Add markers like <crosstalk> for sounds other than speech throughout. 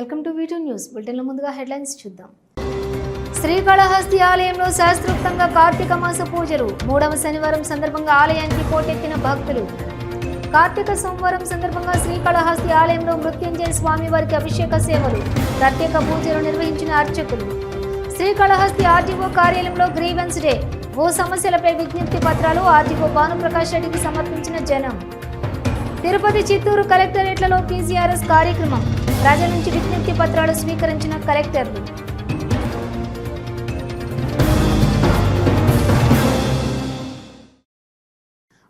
Welcome to వీటూ news బులెటిన్లో ముందుగా headlines చూద్దాం. శ్రీకాళహస్తి ఆలయంలో శాస్త్రోక్తంగా కార్తీక మాస పూజలు. మూడవ శనివారం సందర్భంగా ఆలయానికి పోటెత్తిన భక్తులు. కార్తీక సోమవారం సందర్భంగా శ్రీకాళహస్తి ఆలయంలో మృత్యుంజయ స్వామి వారికి అభిషేక సేవలు. ప్రత్యేక పూజలు నిర్వహించిన అర్చకులు. శ్రీకాళహస్తి ఆర్టీఓ కార్యాలయంలో గ్రీవెన్స్ డే. భూ సమస్యలపై విజ్ఞప్తి పత్రాలు ఆర్టీఓ భానుప్రకాష్ రెడ్డికి సమర్పించిన జనం. తిరుపతి చిత్తూరు కలెక్టరేట్లలో పీసీఆర్ఎస్ కార్యక్రమం. ప్రజల నుంచి విజ్ఞప్తి పత్రాలు స్వీకరించిన కలెక్టర్లు.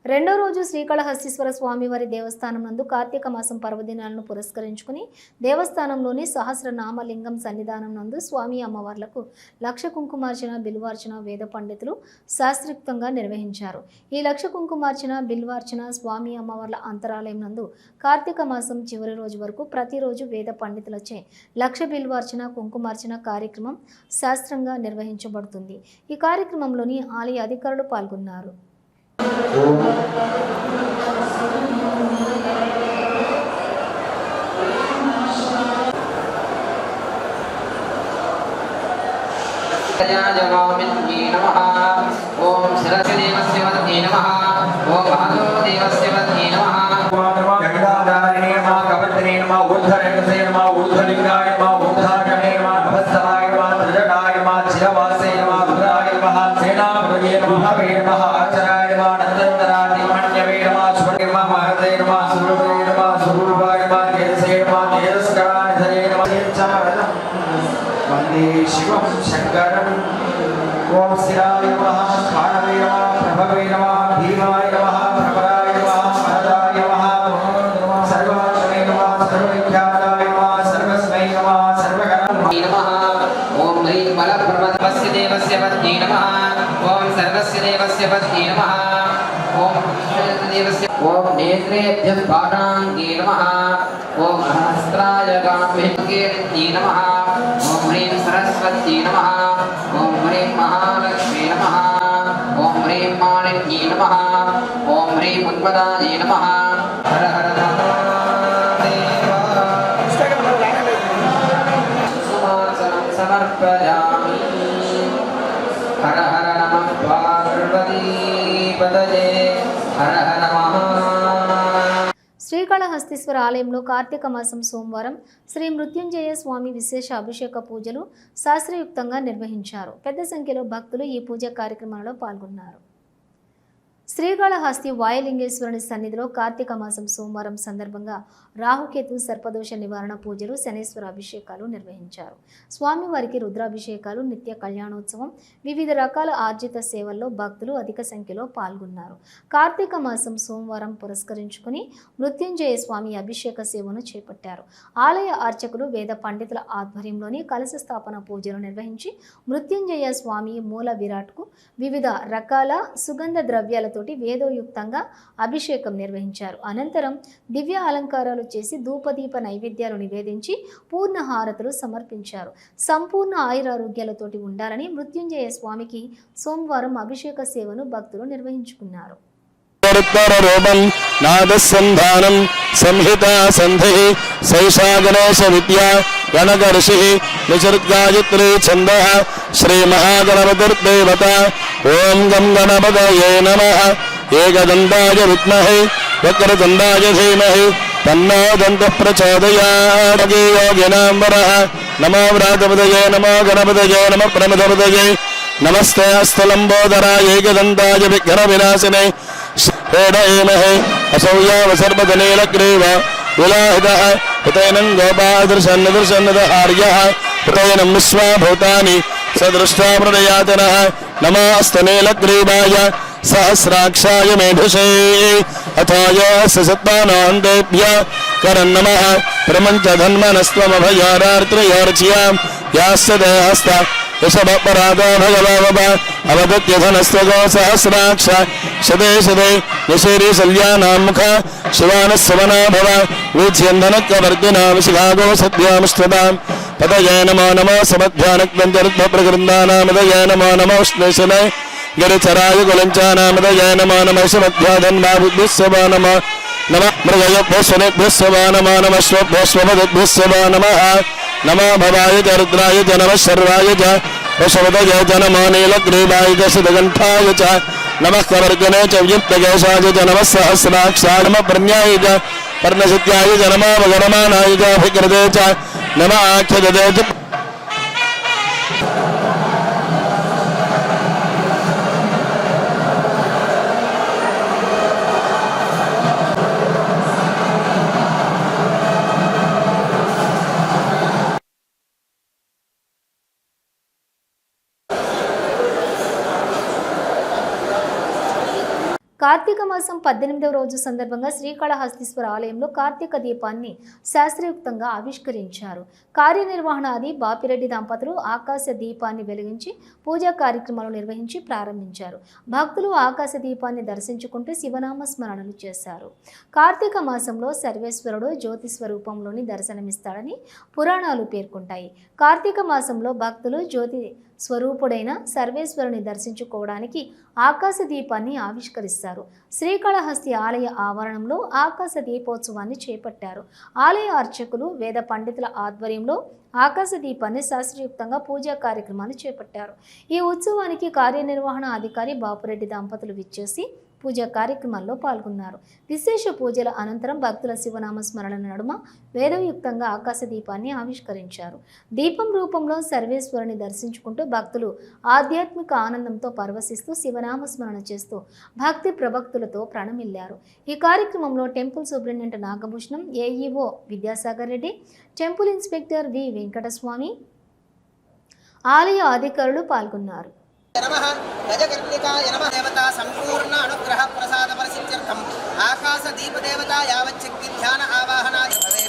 రెండో రోజు శ్రీకాళహస్తీశ్వర స్వామివారి దేవస్థానం నందు కార్తీక మాసం పర్వదినాలను పురస్కరించుకుని దేవస్థానంలోని సహస్రనామలింగం సన్నిధానం నందు స్వామి అమ్మవార్లకు లక్ష కుంకుమార్చన బిల్వార్చన వేద పండితులు శాస్త్రిక్తంగా నిర్వహించారు. ఈ లక్ష కుంకుమార్చన బిల్వార్చన స్వామి అమ్మవార్ల అంతరాలయం నందు కార్తీక మాసం చివరి రోజు వరకు ప్రతిరోజు వేద పండితులచే లక్ష బిల్వార్చన కుంకుమార్చన కార్యక్రమం శాస్త్రంగా నిర్వహించబడుతుంది. ఈ కార్యక్రమంలోని ఆలయ అధికారులు పాల్గొన్నారు. जवामिन्ये नमः ॐ सरस्वदेवस्य वदन्ये नमः ॐ महादेवस्य वदन्ये नमः गङ्गाधारिणे मा पादाङ्गे नमः ॐ सहस्राय गाम्भीर्ये नमः ॐ ह्रीं सरस्वत्यै नमः ॐ ह्रीं महालक्ष्मी नमः ॐ ह्रीं माणिन्ये नमः ॐ ह्रीं उन्मदाय नमः हर हर శ్రీకాళహస్తీశ్వర ఆలయంలో కార్తీక మాసం సోమవారం శ్రీ మృత్యుంజయ స్వామి విశేష అభిషేక పూజలు శాస్త్రయుక్తంగా నిర్వహించారు. పెద్ద సంఖ్యలో భక్తులు ఈ పూజ కార్యక్రమంలో పాల్గొన్నారు. శ్రీకాళహస్తి వాయులింగేశ్వరుని సన్నిధిలో కార్తీక మాసం సోమవారం సందర్భంగా రాహుకేతు సర్పదోష నివారణ పూజలు శనేశ్వర అభిషేకాలు నిర్వహించారు. స్వామివారికి రుద్రాభిషేకాలు నిత్య కళ్యాణోత్సవం వివిధ రకాల ఆర్జిత సేవల్లో భక్తులు అధిక సంఖ్యలో పాల్గొన్నారు. కార్తీక మాసం సోమవారం పురస్కరించుకుని మృత్యుంజయ స్వామి అభిషేక సేవను చేపట్టారు. ఆలయ అర్చకులు వేద పండితుల ఆధ్వర్యంలోని కలశ స్థాపన పూజలు నిర్వహించి మృత్యుంజయ స్వామి మూల విరాట్కు వివిధ రకాల సుగంధ ద్రవ్యాలతో ద్రవ్యాలతోటి వేదోయుక్తంగా అభిషేకం నిర్వహించారు. అనంతరం దివ్య అలంకారాలు చేసి ధూపదీప నైవేద్యాలు నివేదించి పూర్ణ హారతులు సమర్పించారు. సంపూర్ణ ఆయురారోగ్యాలతోటి ఉండాలని మృత్యుంజయ స్వామికి సోమవారం అభిషేక సేవను భక్తులు నిర్వహించుకున్నారు. నాదసంధానం సంహితా సంధి సైషా గణేశ గణగర్షి నిసర్గాయత్రీ ఛంద. శ్రీ మహాగణపతిర్దేవత ॐ गं गणपतये नमः। एकदन्ताय विद्महे दंडाज धीमहे तन्नो दन्तप्रचोदयाडगीयोगिनां वरः नमो व्रातपदये नमो गणपतये, नमः प्रमदपदये नमस्ते हस्तलम्बोदरायैकदन्ताय विघ्नविनाशिने हेडयेमहे असौयावसर्वदनीलग्रीव विलाहितः। हितैनं गोपादृशन्नदृशन्नदहार्यः हितैनं विश्वा भूतानि स दृष्ट्वा प्रणयातनः। విశ్వాభూతాని సదృష్టా ప్రదయాతనः నమాస్తనీలగ్రీవాయ సహస్రాక్షాయ మేధుషే అథాయ సత్వానాందేభ్య కరన్నమః ప్రమంచ ధన్మనస్త్వమభయారార్త్రయోర్చ్యాం యాస్య దేహస్త వృషభపరాధో భగవావభ అవగత్యధనస్తగో సహస్రాక్ష శదే శదే నిశేరి శల్యానాముఖ శివానస్వనా భవ వీచ్యంధనక్వర్జునా విశిఖాగో पदय नमो नमो समध्यानक्रन्दर्भप्रकृन्दानामदय नमो नमो श्लेषनाय गिरिचराय कुलञ्चानामदय नमो नमः समध्याधन्माबुद्धिस्वभा नमः नमः मृगयभ्यस्वनेभ्यस्वभा नमो नमः स्वभ्यस्वपदभ्यस्वभा नमः नमो भवाय च रुद्राय च नमः सर्वाय च वसवदय च नमो नीलग्रीवाय च सिदगण्ठाय च नमः कवर्गणे च व्युप्तकेशाय Nema kedede edip కార్తీక మాసం పద్దెనిమిదవ రోజు సందర్భంగా శ్రీకాళహస్తీశ్వర ఆలయంలో కార్తీక దీపాన్ని శాస్త్రయుక్తంగా ఆవిష్కరించారు. కార్యనిర్వహణాది బాపిరెడ్డి దంపతులు ఆకాశ దీపాన్ని వెలిగించి పూజా కార్యక్రమాలు నిర్వహించి ప్రారంభించారు. భక్తులు ఆకాశ దీపాన్ని దర్శించుకుంటూ శివనామ స్మరణలు చేశారు. కార్తీక మాసంలో సర్వేశ్వరుడు జ్యోతి స్వరూపంలోని దర్శనమిస్తాడని పురాణాలు పేర్కొంటాయి. కార్తీక మాసంలో భక్తులు జ్యోతి స్వరూపుడైన సర్వేశ్వరుని దర్శించుకోవడానికి ఆకాశ దీపాన్ని ఆవిష్కరిస్తారు. శ్రీకాళహస్తి ఆలయ ఆవరణంలో ఆకాశ దీపోత్సవాన్ని చేపట్టారు. ఆలయ అర్చకులు వేద పండితుల ఆధ్వర్యంలో ఆకాశ దీపాన్ని శాస్త్రయుక్తంగా పూజా కార్యక్రమాన్ని చేపట్టారు. ఈ ఉత్సవానికి కార్యనిర్వహణ అధికారి బాపురెడ్డి దంపతులు విచ్చేసి పూజ కార్యక్రమాల్లో పాల్గొన్నారు. విశేష పూజల అనంతరం భక్తుల శివనామ స్మరణ నడుమ వేదయుక్తంగా ఆకాశ దీపాన్ని ఆవిష్కరించారు. దీపం రూపంలో సర్వేశ్వరుని దర్శించుకుంటూ భక్తులు ఆధ్యాత్మిక ఆనందంతో పరవశిస్తూ శివనామ స్మరణ చేస్తూ భక్తి ప్రభక్తులతో ప్రణమిల్లారు. ఈ కార్యక్రమంలో temple superintendent Nagabhushanam AEO Vidyasagar Reddy temple inspector V Venkataswamy ఆలయ అధికారులు పాల్గొన్నారు. నమః. గజకర్ణికాయ నమ దేవత సంపూర్ణ అనుగ్రహ ప్రసాద పరిసిద్ధ్యర్థం ఆకాశ దీపదేవత యావచ్చక్తి ధ్యాన ఆవాహనాది. భవే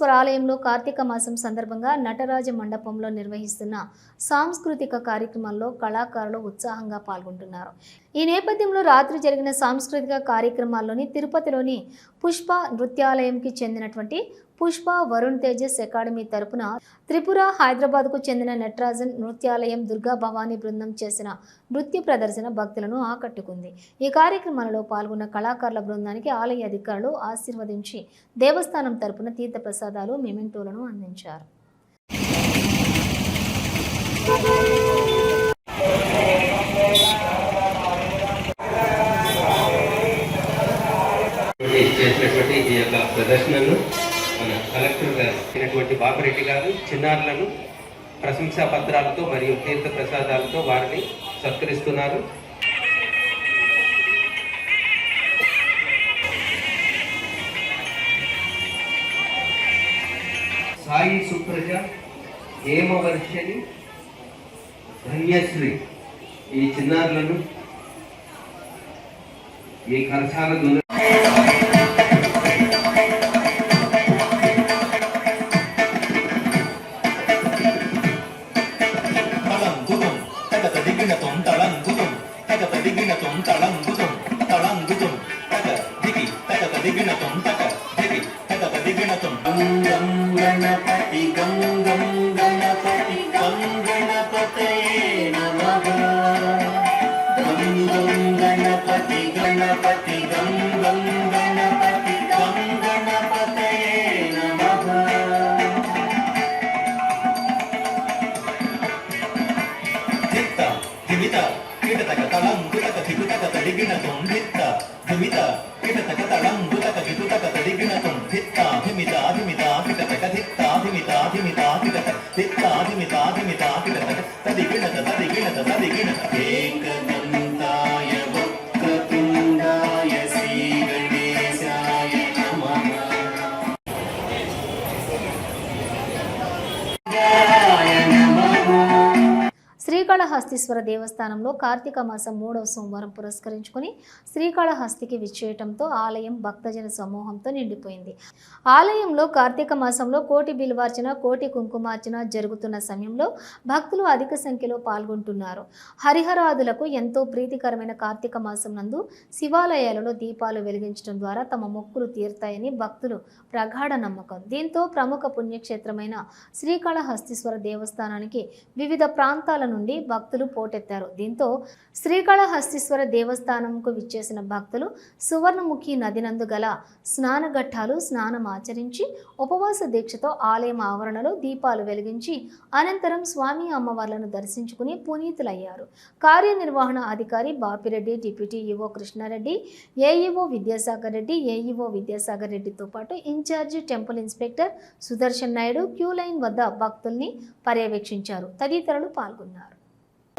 శ్రీకాళహస్తీశ్వర ఆలయంలో కార్తీక మాసం సందర్భంగా నటరాజ మండపంలో నిర్వహిస్తున్న సాంస్కృతిక కార్యక్రమాల్లో కళాకారులు ఉత్సాహంగా పాల్గొంటున్నారు. ఈ నేపథ్యంలో రాత్రి జరిగిన సాంస్కృతిక కార్యక్రమాల్లోని తిరుపతిలోని పుష్ప నృత్యాలయంకి చెందినటువంటి పుష్ప వరుణ్ తేజస్ అకాడమీ తరపున త్రిపుర హైదరాబాద్కు చెందిన నటరాజన్ నృత్యాలయం దుర్గా భవానీ బృందం చేసిన నృత్య ప్రదర్శన భక్తులను ఆకట్టుకుంది. ఈ కార్యక్రమాలలో పాల్గొన్న కళాకారుల బృందానికి ఆలయ అధికారులు ఆశీర్వదించి దేవస్థానం తరపున తీర్థ ప్రసాదాలు అందించారు. ప్రదర్శనను మన కలెక్టర్ గారు అయినటువంటి బాపిరెడ్డి గారు చిన్నారులను ప్రశంసా పత్రాలతో మరియు తీర్థ ప్రసాదాలతో వారిని సత్కరిస్తున్నారు. సాయి సుప్రజ హేమవర్షని ధన్యశ్రీ ఈ చిన్నారులను ఈ కరసాల తగత దిగినతుం తళంగుతుం తళంగుతుం తగ దిగి తగక దిగినతుం తగ దిగి తగత దిగినతుం గం గణపతి గం గం శ్రీకాళహస్తీశ్వర దేవస్థానంలో కార్తీక మాసం మూడవ సోమవారం పురస్కరించుకుని శ్రీకాళహస్తికి విచ్చేయటంతో ఆలయం భక్తజన సమూహంతో నిండిపోయింది. ఆలయంలో కార్తీక మాసంలో కోటి బిల్వార్చన కోటి కుంకుమార్చన జరుగుతున్న సమయంలో భక్తులు అధిక సంఖ్యలో పాల్గొంటున్నారు. హరిహరాదులకు ఎంతో ప్రీతికరమైన కార్తీక మాసం నందు శివాలయాలలో దీపాలు వెలిగించడం ద్వారా తమ మొక్కులు తీరుతాయని భక్తులు ప్రగాఢ నమ్మకం. దీంతో ప్రముఖ పుణ్యక్షేత్రమైన శ్రీకాళహస్తీశ్వర దేవస్థానానికి వివిధ ప్రాంతాల నుండి భక్తులు పోటెత్తారు. దీంతో శ్రీకాళహస్తీశ్వర దేవస్థానంకు విచ్చేసిన భక్తులు సువర్ణముఖి నదినందు గల స్నానఘట్టాలు స్నానం ఆచరించి ఉపవాస దీక్షతో ఆలయం ఆవరణలో దీపాలు వెలిగించి అనంతరం స్వామి అమ్మవార్లను దర్శించుకుని పునీతులయ్యారు. కార్యనిర్వహణ అధికారి Bapireddy deputy EO Krishnareddy AEO Vidyasagar Reddy AEO Vidyasagar రెడ్డితో పాటు incharge temple inspector Sudarshan Naidu queue line వద్ద భక్తుల్ని పర్యవేక్షించారు. తదితరులు పాల్గొన్నారు.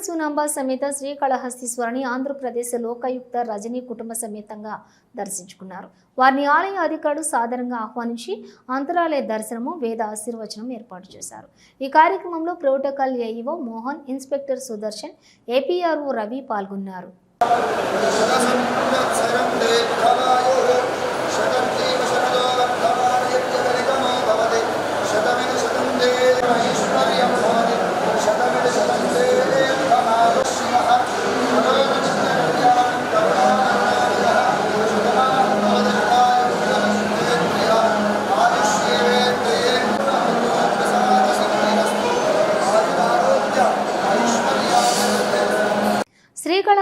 జ్ఞానప్రసూనాంబ సమేత శ్రీకాళహస్తీశ్వరుని ఆంధ్రప్రదేశ్ లోకాయుక్త రజనీ కుటుంబ సమేతంగా దర్శించుకున్నారు. వారిని ఆలయ అధికారులు సాధారణంగా ఆహ్వానించి అంతరాలయ దర్శనము వేద ఆశీర్వచనం ఏర్పాటు చేశారు. ఈ కార్యక్రమంలో protocol AEO Mohan inspector Sudarshan APRO Ravi పాల్గొన్నారు.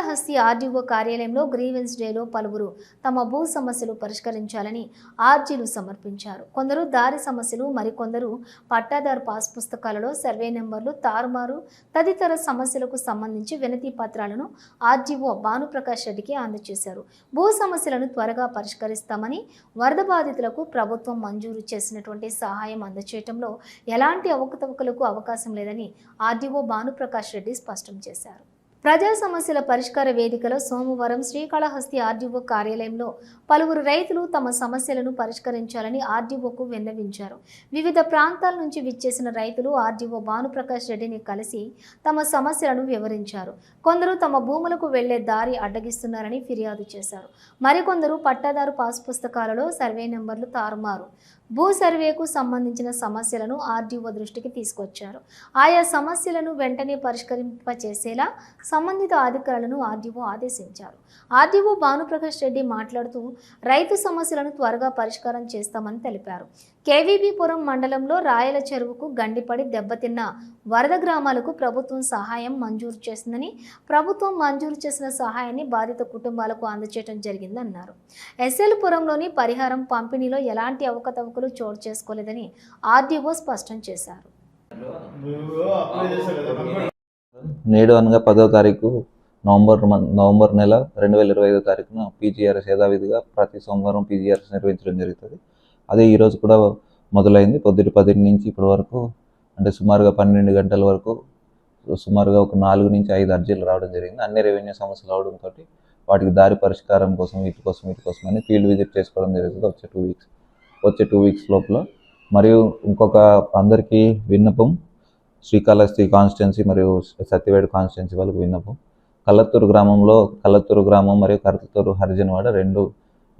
శ్రీకాళహస్తి ఆర్డీఓ కార్యాలయంలో గ్రీవెన్స్ డేలో పలువురు తమ భూ సమస్యలు పరిష్కరించాలని ఆర్జీలు సమర్పించారు. కొందరు దారి సమస్యలు మరికొందరు పట్టాదారు పాస్ పుస్తకాలలో సర్వే నెంబర్లు తారుమారు తదితర సమస్యలకు సంబంధించి వినతి పత్రాలను ఆర్జీఓ భానుప్రకాష్ రెడ్డికి అందజేశారు. భూ సమస్యలను త్వరగా పరిష్కరిస్తామని వరద బాధితులకు ప్రభుత్వం మంజూరు చేసినటువంటి సహాయం అందజేయటంలో ఎలాంటి అవకతవకలకు అవకాశం లేదని ఆర్డీఓ భానుప్రకాష్ రెడ్డి స్పష్టం చేశారు. ప్రజా సమస్యల పరిష్కార వేదికలో సోమవారం శ్రీకాళహస్తి ఆర్డీఓ కార్యాలయంలో పలువురు రైతులు తమ సమస్యలను పరిష్కరించాలని ఆర్డీఓకు విన్నవించారు. వివిధ ప్రాంతాల నుంచి విచ్చేసిన రైతులు ఆర్డీఓ భానుప్రకాష్ రెడ్డిని కలిసి తమ సమస్యలను వివరించారు. కొందరు తమ భూములకు వెళ్ళే దారి అడ్డగిస్తున్నారని ఫిర్యాదు చేశారు. మరికొందరు పట్టాదారు పాస్ పుస్తకాలలో సర్వే నెంబర్లు తారుమారు. భూ సర్వేకు సంబంధించిన సమస్యలను ఆర్డీఓ దృష్టికి తీసుకొచ్చారు. ఆయా సమస్యలను వెంటనే పరిష్కరింపచేసేలా సంబంధిత అధికారులను ఆర్డీఓ ఆదేశించారు. ఆర్డీఓ భానుప్రకాష్ రెడ్డి మాట్లాడుతూ రైతు సమస్యలను త్వరగా పరిష్కారం చేస్తామని తెలిపారు. కేవీబీపురం మండలంలో రాయల చెరువుకు గండిపడి దెబ్బతిన్న వరద గ్రామాలకు ప్రభుత్వం సహాయం మంజూరు చేసిందని ప్రభుత్వం మంజూరు చేసిన సహాయాన్ని బాధిత కుటుంబాలకు అందజేయడం జరిగిందన్నారు. ఎస్ఎల్పురంలోని పరిహారం పంపిణీలో ఎలాంటి అవకతవకలు చోటు చేసుకోలేదని ఆర్డీఓ స్పష్టం చేశారు. నేడు అనగా పదో తారీఖు నవంబర్ నవంబర్ నెల రెండు వేల ఇరవై ఐదో తారీఖున పీజీఆర్ఎస్ యథావిధిగా ప్రతి సోమవారం పీజీఆర్ఎస్ నిర్వహించడం జరుగుతుంది. అదే ఈరోజు కూడా మొదలైంది. పొద్దుటి పది నుంచి ఇప్పటి వరకు అంటే సుమారుగా పన్నెండు గంటల వరకు సుమారుగా ఒక నాలుగు నుంచి ఐదు అర్జీలు రావడం జరిగింది. అన్ని రెవెన్యూ సమస్యలు రావడంతో వాటికి దారి పరిష్కారం కోసం వీటి కోసం వీటి కోసం అని ఫీల్డ్ విజిట్ చేసుకోవడం జరుగుతుంది వచ్చే టూ వీక్స్ వచ్చే టూ వీక్స్ లోపల. మరియు ఇంకొక అందరికీ విన్నపం శ్రీకాళహస్తి కాన్స్టిట్యున్సీ మరియు సత్యవేడు కాన్స్టిట్యున్సీ వాళ్ళకు విన్నపం. కల్లత్తూరు గ్రామంలో కల్లత్తూరు గ్రామం మరియు కరతూరు హరిజన్వాడ రెండు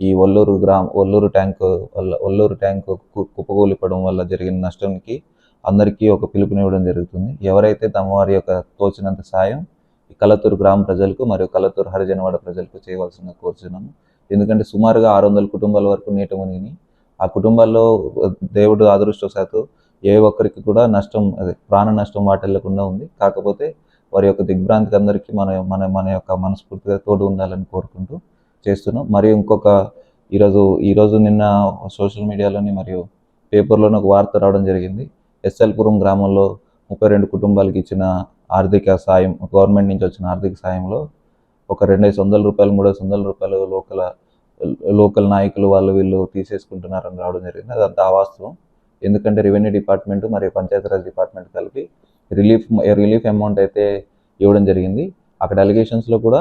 ఈ ఒల్లూరు గ్రామ ఒల్లూరు ట్యాంకు వల్ల ఒల్లూరు ట్యాంకు కుప్పకూలిపడం వల్ల జరిగిన నష్టానికి అందరికీ ఒక పిలుపునివ్వడం జరుగుతుంది. ఎవరైతే తమ వారి యొక్క తోచినంత సాయం ఈ గ్రామ ప్రజలకు మరియు కలతూరు హరిజనవాడ ప్రజలకు చేయవలసిన కోరుచున్నాము. ఎందుకంటే సుమారుగా ఆరు వందల కుటుంబాల వరకు నీట మునిగినాయి. ఆ కుటుంబాల్లో దేవుడు అదృష్టవశాత్తు ఏ ఒక్కరికి కూడా నష్టం అదే ప్రాణ నష్టం వాటిల్లకుండా ఉంది. కాకపోతే వారి యొక్క దిగ్భ్రాంతికి అందరికీ మన మన మన యొక్క మనస్ఫూర్తిగా తోడు ఉండాలని కోరుకుంటూ చేస్తున్నాం. మరియు ఇంకొక ఈరోజు ఈరోజు నిన్న సోషల్ మీడియాలోని మరియు పేపర్లోని ఒక వార్త రావడం జరిగింది. ఎస్ఎల్పురం గ్రామంలో ముప్పై రెండు కుటుంబాలకు ఇచ్చిన ఆర్థిక సాయం గవర్నమెంట్ నుంచి వచ్చిన ఆర్థిక సాయంలో ఒక రెండేసి వందల రూపాయలు మూడేసి వందల రూపాయలు లోకల్ లోకల్ నాయకులు వాళ్ళు వీళ్ళు తీసేసుకుంటున్నారని రావడం జరిగింది. అదంతా అవాస్తవం. ఎందుకంటే రెవెన్యూ డిపార్ట్మెంట్ మరియు పంచాయతీరాజ్ డిపార్ట్మెంట్ కలిపి రిలీఫ్ రిలీఫ్ అమౌంట్ అయితే ఇవ్వడం జరిగింది. అక్కడ అలిగేషన్స్లో కూడా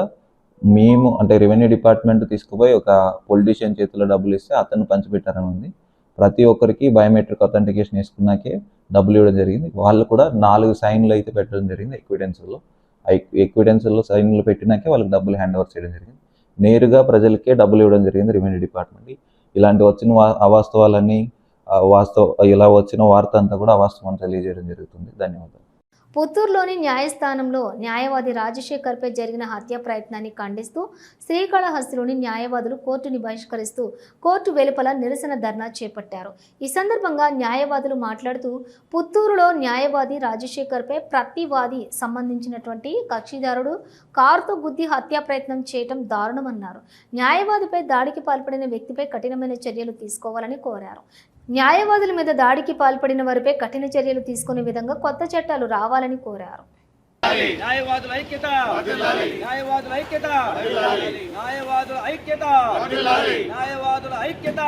మేము అంటే రెవెన్యూ డిపార్ట్మెంట్ తీసుకుపోయి ఒక పొలిటీషియన్ చేతిలో డబ్బులు ఇస్తే అతను పంచిపెట్టారని ఉంది. ప్రతి ఒక్కరికి బయోమెట్రిక్ అథెంటికేషన్ వేసుకున్నాకే డబ్బులు ఇవ్వడం జరిగింది. వాళ్ళు కూడా నాలుగు సైన్లు అయితే పెట్టడం జరిగింది ఎక్విడెన్స్లో ఎక్విడెన్స్లో సైన్లు పెట్టినాకే వాళ్ళకి డబ్బులు హ్యాండ్ ఓవర్ చేయడం జరిగింది. నేరుగా ప్రజలకే డబ్బులు ఇవ్వడం జరిగింది రెవెన్యూ డిపార్ట్మెంట్ ఇలాంటి వచ్చిన వా- అవాస్తవాలన్నీ వాస్తవ ఇలా వచ్చిన వార్త అంతా కూడా అవాస్తవం తెలియజేయడం జరుగుతుంది. ధన్యవాదాలు. పుత్తూరులోని న్యాయస్థానంలో న్యాయవాది రాజశేఖర్పై జరిగిన హత్య ప్రయత్నాన్ని ఖండిస్తూ శ్రీకాళహస్తిలోని న్యాయవాదులు కోర్టుని బహిష్కరిస్తూ కోర్టు వెలుపల నిరసన ధర్నా చేపట్టారు. ఈ సందర్భంగా న్యాయవాదులు మాట్లాడుతూ పుత్తూరులో న్యాయవాది రాజశేఖర్పై ప్రతివాది సంబంధించినటువంటి కక్షిదారుడు కారుతో గుద్ది హత్యా ప్రయత్నం చేయటం దారుణమన్నారు. న్యాయవాదిపై దాడికి పాల్పడిన వ్యక్తిపై కఠినమైన చర్యలు తీసుకోవాలని కోరారు. న్యాయవాదుల మీద దాడికి పాల్పడిన వారిపై కఠిన చర్యలు తీసుకునే విధంగా కొత్త చట్టాలు రావాలని కోరారు. న్యాయవాదుల ఐక్యత! న్యాయవాదుల ఐక్యత! న్యాయవాదుల ఐక్యత! న్యాయవాదుల ఐక్యత!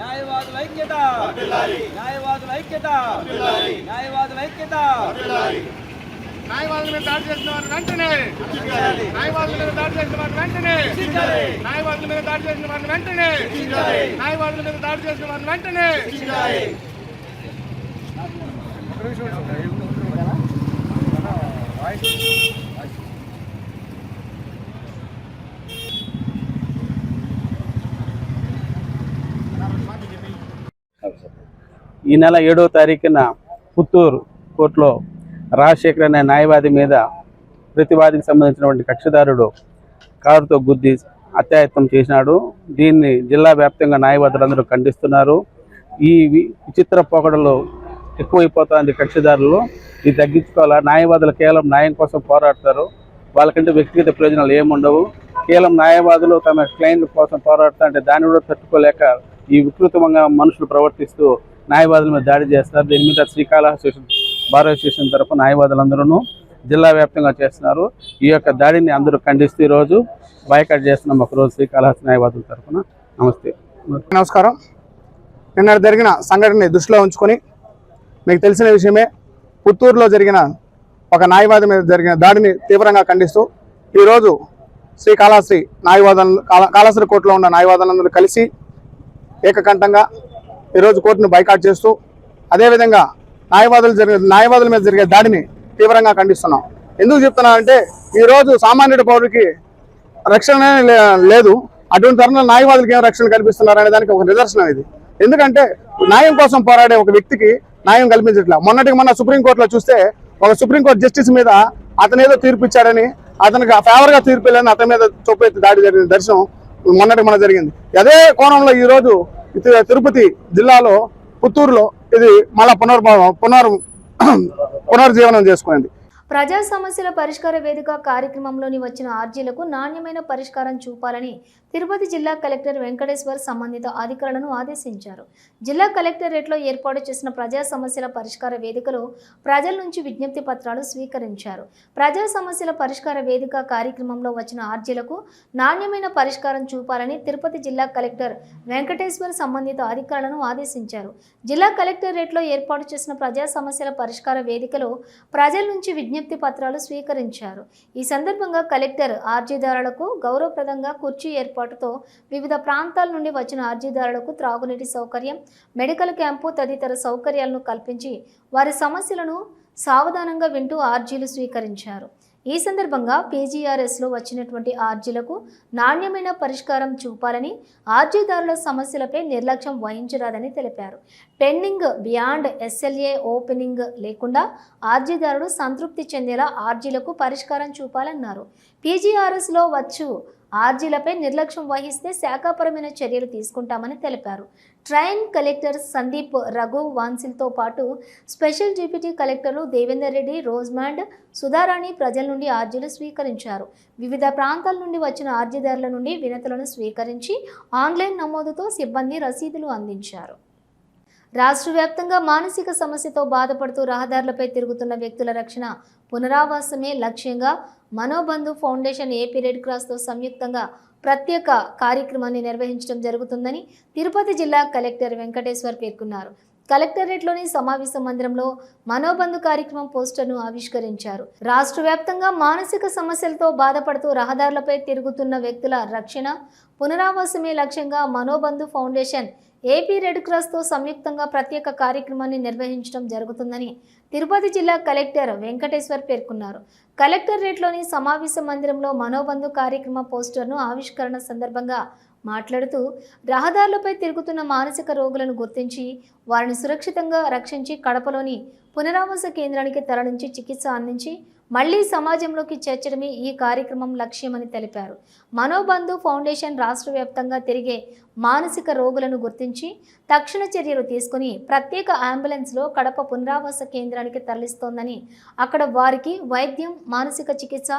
న్యాయవాదుల ఐక్యత! న్యాయవాదుల ఐక్యత! న్యాయవాదుల ఐక్యత! న్యాయవాదుల మీద దాడి చేసిన వారిని వెంటనే న్యాయవాదుల మీద దాడి చేసిన వారిని వెంటనే న్యాయవాదుల మీద దాడి చేసిన వారిని వెంటనే న్యాయవాదుల మీద దాడి చేసిన వారిని వెంటనే. ఈ నెల ఏడో తారీఖున పుత్తూరు కోర్టులో రాజశేఖర్ అనే న్యాయవాది మీద ప్రతివాదికి సంబంధించినటువంటి కక్షిదారుడు కారుతో గుద్ది అత్యాయత్నం చేసినాడు. దీన్ని జిల్లా వ్యాప్తంగా న్యాయవాదులందరూ ఖండిస్తున్నారు. ఈ విచిత్ర పోకడలు ఎక్కువైపోతుంది కక్షిదారులు. ఇది తగ్గించుకోవాలా? న్యాయవాదులు కేవలం న్యాయం కోసం పోరాడతారు. వాళ్ళకంటే వ్యక్తిగత ప్రయోజనాలు ఏముండవు. కేవలం న్యాయవాదులు తమ క్లయింట్ల కోసం పోరాడుతుంటే దాన్ని కూడా తట్టుకోలేక ఈ వికృతంగా మనుషులు ప్రవర్తిస్తూ న్యాయవాదుల మీద దాడి చేస్తారు దీని మీద శ్రీకాళహస్తి బార్ అసోసియేషన్ తరఫున న్యాయవాదులందరూ జిల్లా వ్యాప్తంగా చేస్తున్నారు. ఈ యొక్క దాడిని అందరూ ఖండిస్తూ ఈరోజు బాయ్కాట్ చేస్తున్నాం ఒకరోజు శ్రీకాళహస్తి న్యాయవాదుల తరఫున నమస్తే. నమస్కారం. నిన్న జరిగిన సంఘటనని దృష్టిలో ఉంచుకొని మీకు తెలిసిన విషయమే పుత్తూరులో జరిగిన ఒక న్యాయవాది మీద జరిగిన దాడిని తీవ్రంగా ఖండిస్తూ ఈరోజు శ్రీకాళహస్తి న్యాయవాద కాళహస్తి కోర్టులో ఉన్న న్యాయవాదులందరూ కలిసి ఏకకంఠంగా ఈరోజు కోర్టును బైకాట్ చేస్తూ అదేవిధంగా న్యాయవాదులు జరిగే న్యాయవాదుల మీద జరిగే దాడిని తీవ్రంగా ఖండిస్తున్నాం. ఎందుకు చెప్తున్నానంటే ఈరోజు సామాన్యుడి పౌరుడికి రక్షణ లేదు. అటువంటి తరుణంలో న్యాయవాదులకు ఏం రక్షణ కల్పిస్తున్నారు అనే దానికి ఒక నిదర్శనం ఇది. ఎందుకంటే న్యాయం కోసం పోరాడే ఒక వ్యక్తికి న్యాయం కల్పించట్లేదు మొన్నటికి మొన్న సుప్రీంకోర్టులో చూస్తే ఒక సుప్రీంకోర్టు జస్టిస్ మీద అతను ఏదో తీర్పు ఇచ్చాడని అతనికి ఫేవర్గా తీర్పు లేదని అతని మీద చొప్పెత్తి దాడి జరిగిన దర్శనం మొన్నటికి మొన్న జరిగింది. అదే కోణంలో ఈ రోజు తిరుపతి జిల్లాలో పుత్తూరులో ఇది మళ్ళా పునర్భావం పునర్ <clears throat> పునర్జీవనం చేసుకునేది. ప్రజా సమస్యల పరిష్కార వేదిక కార్యక్రమంలోని వచ్చిన ఆర్జీలకు నాణ్యమైన పరిష్కారం చూపాలని తిరుపతి జిల్లా కలెక్టర్ వెంకటేశ్వర్ సంబంధిత అధికారులను ఆదేశించారు. జిల్లా కలెక్టరేట్లో ఏర్పాటు చేసిన ప్రజా సమస్యల పరిష్కార వేదికలో ప్రజల నుంచి విజ్ఞప్తి పత్రాలు స్వీకరించారు. ప్రజా సమస్యల పరిష్కార వేదిక కార్యక్రమంలో వచ్చిన ఆర్జీలకు నాణ్యమైన పరిష్కారం చూపాలని తిరుపతి జిల్లా కలెక్టర్ వెంకటేశ్వర్ సంబంధిత అధికారులను ఆదేశించారు. జిల్లా కలెక్టరేట్లో ఏర్పాటు చేసిన ప్రజా సమస్యల పరిష్కార వేదికలో ప్రజల నుంచి విజ్ఞప్తి పత్రాలు స్వీకరించారు. ఈ సందర్భంగా కలెక్టర్ ఆర్జీదారులకు గౌరవప్రదంగా కుర్చీ ఏర్పాటుతో వివిధ ప్రాంతాల నుండి వచ్చిన ఆర్జీదారులకు త్రాగునీటి సౌకర్యం మెడికల్ క్యాంపు తదితర సౌకర్యాలను కల్పించి వారి సమస్యలను సావధానంగా వింటూ ఆర్జీలు స్వీకరించారు. ఈ సందర్భంగా పీజీఆర్ఎస్లో వచ్చినటువంటి ఆర్జీలకు నాణ్యమైన పరిష్కారం చూపాలని ఆర్జీదారుల సమస్యలపై నిర్లక్ష్యం వహించరాదని తెలిపారు. పెండింగ్ బియాండ్ ఎస్ఎల్ఏ ఓపెనింగ్ లేకుండా ఆర్జీదారుడు సంతృప్తి చెందేలా ఆర్జీలకు పరిష్కారం చూపాలన్నారు. పీజీఆర్ఎస్లో వచ్చు ఆర్జీలపై నిర్లక్ష్యం వహిస్తే శాఖాపరమైన చర్యలు తీసుకుంటామని తెలిపారు. ట్రైన్ కలెక్టర్ సందీప్ రఘు వాన్సిల్తో పాటు స్పెషల్ డిప్యూటీ కలెక్టర్లు దేవేందర్ రెడ్డి రోజ్మాండ్ సుధారాణి ప్రజల నుండి ఆర్జీలు స్వీకరించారు. వివిధ ప్రాంతాల నుండి వచ్చిన ఆర్జీదారుల నుండి వినతులను స్వీకరించి ఆన్లైన్ నమోదుతో సిబ్బంది రసీదులు అందించారు. రాష్ట్ర వ్యాప్తంగా మానసిక సమస్యతో బాధపడుతూ రహదారులపై తిరుగుతున్న వ్యక్తుల రక్షణ పునరావాసమే లక్ష్యంగా మనోబంధు ఫౌండేషన్ ఏపీ రెడ్ క్రాస్తో సంయుక్తంగా ప్రత్యేక కార్యక్రమాన్ని నిర్వహించడం జరుగుతుందని తిరుపతి జిల్లా కలెక్టర్ వెంకటేశ్వర్ పేర్కొన్నారు. కలెక్టరేట్లోని సమావేశ మందిరంలో మనోబంధు కార్యక్రమం పోస్టర్ను ఆవిష్కరించారు. రాష్ట్ర వ్యాప్తంగా మానసిక సమస్యలతో బాధపడుతూ రహదారులపై తిరుగుతున్న వ్యక్తుల రక్షణ పునరావాసమే లక్ష్యంగా మనోబంధు ఫౌండేషన్ ఏపీ రెడ్ క్రాస్తో సంయుక్తంగా ప్రత్యేక కార్యక్రమాన్ని నిర్వహించడం జరుగుతుందని తిరుపతి జిల్లా కలెక్టర్ వెంకటేశ్వర్ పేర్కొన్నారు. కలెక్టరేట్లోని సమావేశ మందిరంలో మనోబంధు కార్యక్రమ పోస్టర్ను ఆవిష్కరణ సందర్భంగా మాట్లాడుతూ రహదారులపై తిరుగుతున్న మానసిక రోగులను గుర్తించి వారిని సురక్షితంగా రక్షించి కడపలోని పునరావాస కేంద్రానికి తరలించి చికిత్స అందించి మళ్ళీ సమాజంలోకి చేర్చడమే ఈ కార్యక్రమం లక్ష్యమని తెలిపారు. మనోబంధు ఫౌండేషన్ రాష్ట్ర వ్యాప్తంగా తిరిగే మానసిక రోగులను గుర్తించి తక్షణ చర్యలు తీసుకుని ప్రత్యేక అంబులెన్స్లో కడప పునరావాస కేంద్రానికి తరలిస్తోందని అక్కడ వారికి వైద్యం మానసిక చికిత్స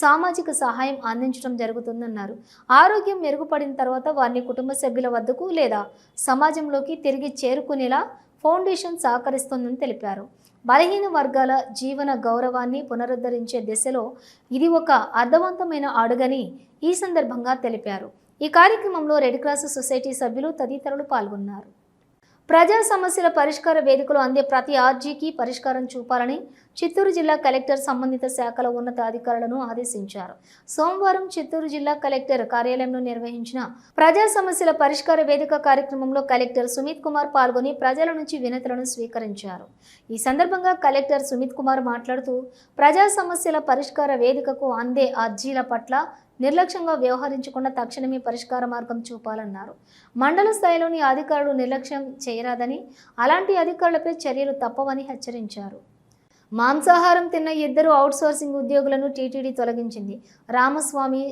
సామాజిక సహాయం అందించడం జరుగుతుందన్నారు. ఆరోగ్యం మెరుగుపడిన తర్వాత వారిని కుటుంబ సభ్యుల వద్దకు లేదా సమాజంలోకి తిరిగి చేరుకునేలా ఫౌండేషన్ సహకరిస్తోందని తెలిపారు. బలహీన వర్గాల జీవన గౌరవాన్ని పునరుద్ధరించే దిశలో ఇది ఒక అర్థవంతమైన అడుగని ఈ సందర్భంగా తెలిపారు. ఈ కార్యక్రమంలో రెడ్ క్రాస్ సొసైటీ సభ్యులు తదితరులు పాల్గొన్నారు. ప్రజా సమస్యల పరిష్కార వేదికలు అందే ప్రతి ఆర్జీకి పరిష్కారం చూపాలని చిత్తూరు జిల్లా కలెక్టర్ సంబంధిత శాఖల ఉన్నతాధికారులను ఆదేశించారు. సోమవారం చిత్తూరు జిల్లా కలెక్టర్ కార్యాలయంలో నిర్వహించిన ప్రజా సమస్యల పరిష్కార వేదిక కార్యక్రమంలో కలెక్టర్ సుమిత్ కుమార్ పాల్గొని ప్రజల నుంచి వినతులను స్వీకరించారు. ఈ సందర్భంగా కలెక్టర్ సుమిత్ కుమార్ మాట్లాడుతూ ప్రజా సమస్యల పరిష్కార వేదికకు అందే అర్జీల పట్ల నిర్లక్ష్యంగా వ్యవహరించకుండా తక్షణమే పరిష్కార మార్గం చూపాలన్నారు. మండల స్థాయిలోని అధికారులు నిర్లక్ష్యం చేయరాదని అలాంటి అధికారులపై చర్యలు తప్పవని హెచ్చరించారు. మాంసాహారం తిన్న ఇద్దరు అవుట్సోర్సింగ్ ఉద్యోగులను టీటీడీ తొలగించింది. రామస్వామి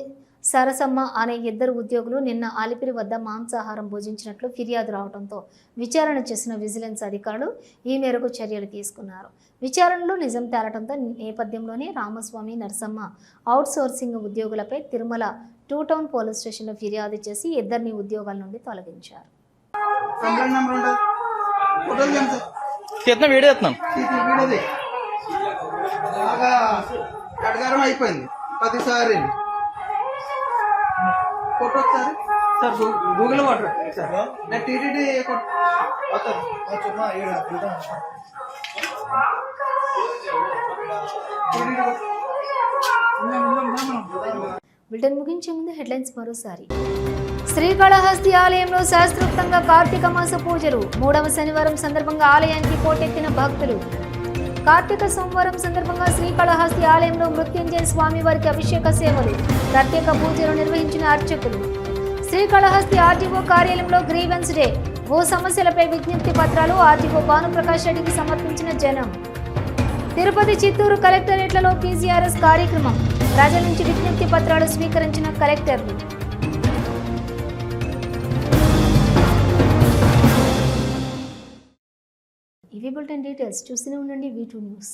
సరసమ్మ అనే ఇద్దరు ఉద్యోగులు నిన్న ఆలిపిరి వద్ద మాంసాహారం భుజించినట్లు ఫిర్యాదు రావడంతో విచారణ చేసిన విజిలెన్స్ అధికారులు ఈ మేరకు చర్యలు తీసుకున్నారు. విచారణలో నిజం తేలటంతో నేపథ్యంలోనే రామస్వామి నరసమ్మ అవుట్సోర్సింగ్ ఉద్యోగులపై తిరుమల టూ టౌన్ పోలీస్ స్టేషన్లో ఫిర్యాదు చేసి ఇద్దరిని ఉద్యోగాల నుండి తొలగించారు. చేస్తున్నా వీడియో చేస్తున్నాం బాగా కడగారం అయిపోయింది. ప్రతిసారి. కొట్టు ఒకసారి. సార్ గూగుల్ కొట్టు. సార్ నేను టీటీడీ బిల్టన్ ముగించే ముందు హెడ్లైన్స్ మరోసారి. శ్రీకాళహస్తి ఆలయంలో శాస్త్రోక్తంగా కార్తీక మాస పూజలు. మూడవ శనివారం సందర్భంగా ఆలయానికి పోటెత్తిన భక్తులు. కార్తీక సోమవారం సందర్భంగా శ్రీకాళహస్తి ఆలయంలో మృత్యుంజయ స్వామివారికి అభిషేక సేవలు ప్రత్యేక పూజలు నిర్వహించిన అర్చకులు. శ్రీకాళహస్తి ఆర్టీఓ కార్యాలయంలో గ్రీవెన్స్ డే భూ సమస్యలపై విజ్ఞప్తి పత్రాలు ఆర్టీఓ భానుప్రకాష్ రెడ్డికి సమర్పించిన జనం. తిరుపతి చిత్తూరు కలెక్టరేట్లలో పీసీఆర్ఎస్ కార్యక్రమం ప్రజల నుంచి విజ్ఞప్తి పత్రాలు స్వీకరించిన కలెక్టర్లు. డీటెయిల్స్ చూస్తూనే ఉండండి వీటూ న్యూస్.